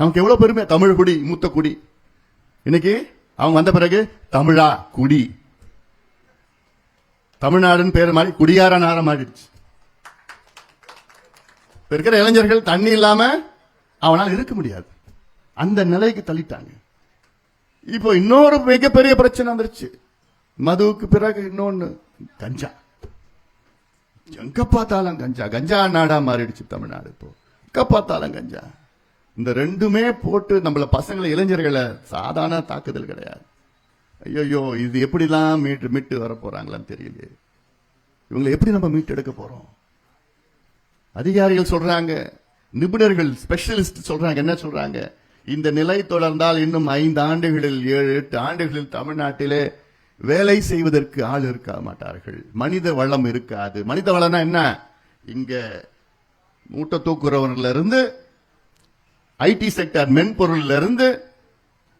நமக்கு எவ்வளவு பெருமை? தமிழ் குடி மூத்த குடி. இன்னைக்கு அவங்க வந்த பிறகு தமிழா குடி. தமிழ்நாடுன்னு பேர் மாதிரி குடியார நாரம் மாறிடுச்சு. இப்ப இருக்கிற இளைஞர்கள் தண்ணி இல்லாம அவனால் இருக்க முடியாது. அந்த நிலைக்கு தள்ளிட்டாங்க. இப்போ இன்னொரு மிகப்பெரிய பிரச்சனை வந்துருச்சு. மதுவுக்கு பிறகு இன்னொன்னு கஞ்சா. எங்க பார்த்தாலும் கஞ்சா. கஞ்சா நாடா மாறிடுச்சு தமிழ்நாடு இப்போ. எங்க பார்த்தாலும் கஞ்சா. இந்த ரெண்டுமே போட்டு நம்மள பசங்களை இளைஞர்களை சாதாரண தாக்குதல் கிடையாது. ஐயோ இது எப்படிலாம் மீட்டு மீட்டு வர போறாங்களான்னு தெரியல இவங்களை எப்படி நம்ம மீட்டு எடுக்க போறோம்? அதிகாரிகள் சொல்றாங்க நிபுணர்கள் ஸ்பெஷலிஸ்ட் சொல்றாங்க என்ன சொல்றாங்க? இந்த நிலை தொடர்ந்தால் இன்னும் ஐந்து ஆண்டுகளில் ஏழு எட்டு ஆண்டுகளில் தமிழ்நாட்டிலே வேலை செய்வதற்கு ஆள் இருக்க மாட்டார்கள். மனித வளம் இருக்காது. மனித வளம்னா என்ன? இங்க மூட்டை தூக்குறவன்ல இருந்து ஐடி செக்டர் மென்பொருள்ல இருந்து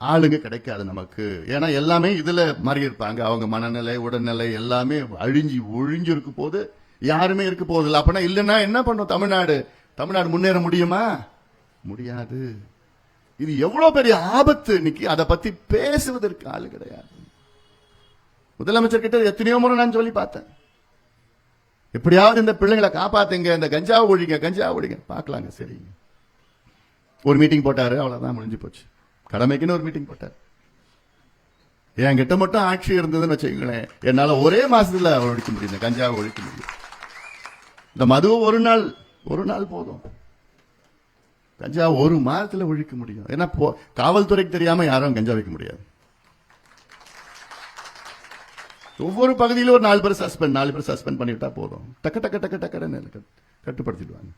ஆளுங்க கிடைக்காது நமக்கு. ஏன்னா எல்லாமே இதுல மாறி இருப்பாங்க அவங்க மனநிலை உடல்நிலை எல்லாமே அழிஞ்சி ஒழிஞ்சு இருக்க போது யாருமே இருக்க போதில்லை அப்படின்னா இல்லைன்னா என்ன பண்ணும் தமிழ்நாடு? தமிழ்நாடு முன்னேற முடியுமா? முடியாது. இது எவ்வளவு பெரிய ஆபத்து இன்னைக்கு. அதை பத்தி பேசுவதற்கு ஆளு கிடையாது. முதலமைச்சர் கிட்ட எத்தனையோ முறை நான் சொல்லி பார்த்தேன். எப்படியாவது இந்த பிள்ளைங்களை காப்பாத்துங்க. இந்த கஞ்சா ஒழிங்க கஞ்சா ஒழிங்க பார்க்கலாங்க. சரிங்க ஒரு மீட்டிங் போட்டாரு அவ்வளவுதான் முடிஞ்சு போச்சு. கடமைக்குன்னு ஒரு மீட்டிங் போட்டார். என்கிட்ட மட்டும் ஆட்சி இருந்ததுன்னு வச்சுக்கங்களேன் என்னால ஒரே மாசத்துல ஒழிக்க முடியும் கஞ்சாவை ஒழிக்க முடியும் இந்த மதுவை ஒரு நாள் ஒரு நாள் போதும். கஞ்சா ஒரு மாதத்துல ஒழிக்க முடியும். ஏன்னா காவல்துறைக்கு தெரியாம யாரும் கஞ்சா வைக்க முடியாது. ஒவ்வொரு பகுதியிலும் ஒரு நாலு பேர் சஸ்பெண்ட் நாலு பேர் சஸ்பெண்ட் பண்ணிவிட்டா போதும். டக்கு டக்கு டக்கு டக்கு கட்டுப்படுத்திடுவாங்க.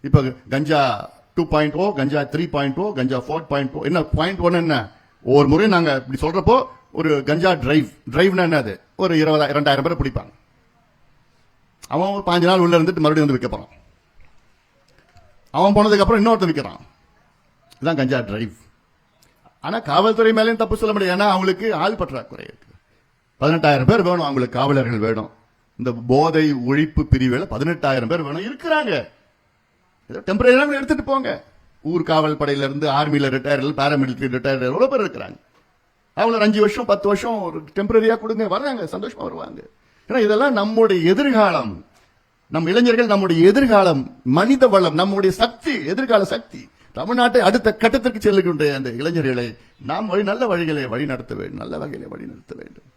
இப்ப கஞ்சா டூ பாயிண்ட் ஓ கஞ்சா த்ரீ பாயிண்ட் ஓ கஞ்சா ஃபோர் பாயிண்ட் ஓ என்ன பாயிண்ட் ஒன் என்ன? ஒவ்வொரு முறையும் நாங்கள் இப்படி சொல்றப்போ ஒரு கஞ்சா டிரைவ் டிரைவ்னா என்னது ஒரு இருபதாயிரம் இரண்டாயிரம் பேரை பிடிப்பாங்க. அவன் ஒரு பாஞ்சு நாள் உள்ள இருந்துட்டு மறுபடியும் வந்து விற்க போறான். அவன் போனதுக்கு அப்புறம் இன்னொருத்தன் விற்கிறான். இதுதான் கஞ்சா டிரைவ் ஆனா காவல்துறை மேலேயும் தப்பு சொல்ல முடியாது. ஏன்னா அவங்களுக்கு ஆள் பற்றாக்குறை இருக்கு. பதினெட்டாயிரம் பேர் வேணும் அவங்களுக்கு காவலர்கள் வேணும். இந்த போதை ஒழிப்பு பிரிவில் பதினெட்டாயிரம் பேர் வேணும். இருக்கிறாங்க. டெம்பரரி எடுத்துட்டு போங்க. ஊர் காவல் படையில இருந்து ஆர்மியில ரிட்டையர் பாராமிலிட்டரி ரிட்டையர் எவ்வளவு பேர் இருக்கிறாங்க? அவங்கள ஒரு அஞ்சு வருஷம் பத்து வருஷம் ஒரு டெம்பரரியா கொடுங்க வர்றாங்க சந்தோஷமா வருவாங்க. ஏன்னா இதெல்லாம் நம்முடைய எதிர்காலம். நம் இளைஞர்கள் நம்முடைய எதிர்காலம் மனித வளம் நம்முடைய சக்தி எதிர்கால சக்தி. தமிழ்நாட்டை அடுத்த கட்டத்திற்கு செல்லுகின்ற அந்த இளைஞர்களை நாம் வழி நல்ல வழிகளை வழி நடத்த வேண்டும் நல்ல வகையிலே வழி நடத்த வேண்டும்.